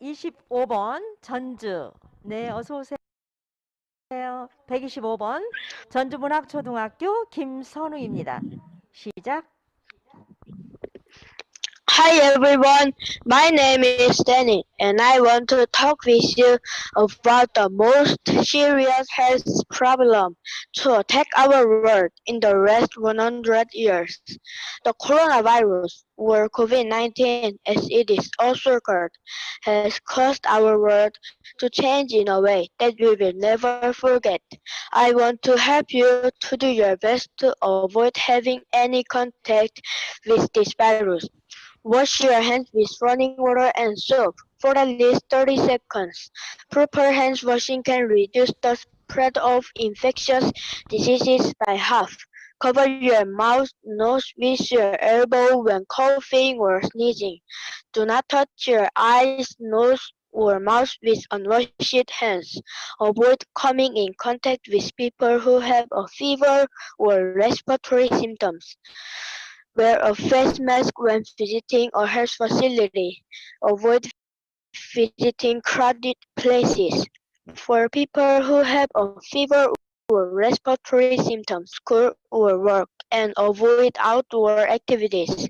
125번 전주. 네, 어서 오세요. 125번 전주문학초등학교 김선우입니다. 시작. Hi everyone, my name is Danny and I want to talk with you about the most serious health problem to attack our world in the last 100 years. The coronavirus, or COVID-19 as it is also called, has caused our world to change in a way that we will never forget. I want to help you to do your best to avoid having any contact with this virus. Wash your hands with running water and soap for at least 30 seconds. Proper hand washing can reduce the spread of infectious diseases by half. Cover your mouth, nose with your elbow when coughing or sneezing. Do not touch your eyes, nose, or mouth with unwashed hands. Avoid coming in contact with people who have a fever or respiratory symptoms. Wear a face mask when visiting a health facility. Avoid visiting crowded places. For people who have a fever or respiratory symptoms, school or work, and avoid outdoor activities.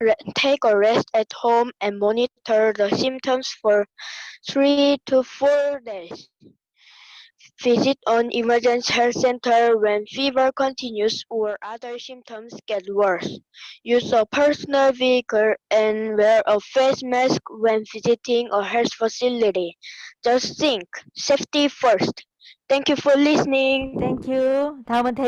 Re- take a rest at home and monitor the symptoms for three to four days. Visit an emergency health center when fever continues or other symptoms get worse. Use a personal vehicle and wear a face mask when visiting a health facility. Just think, safety first. Thank you for listening. 땡큐. 다음은 대전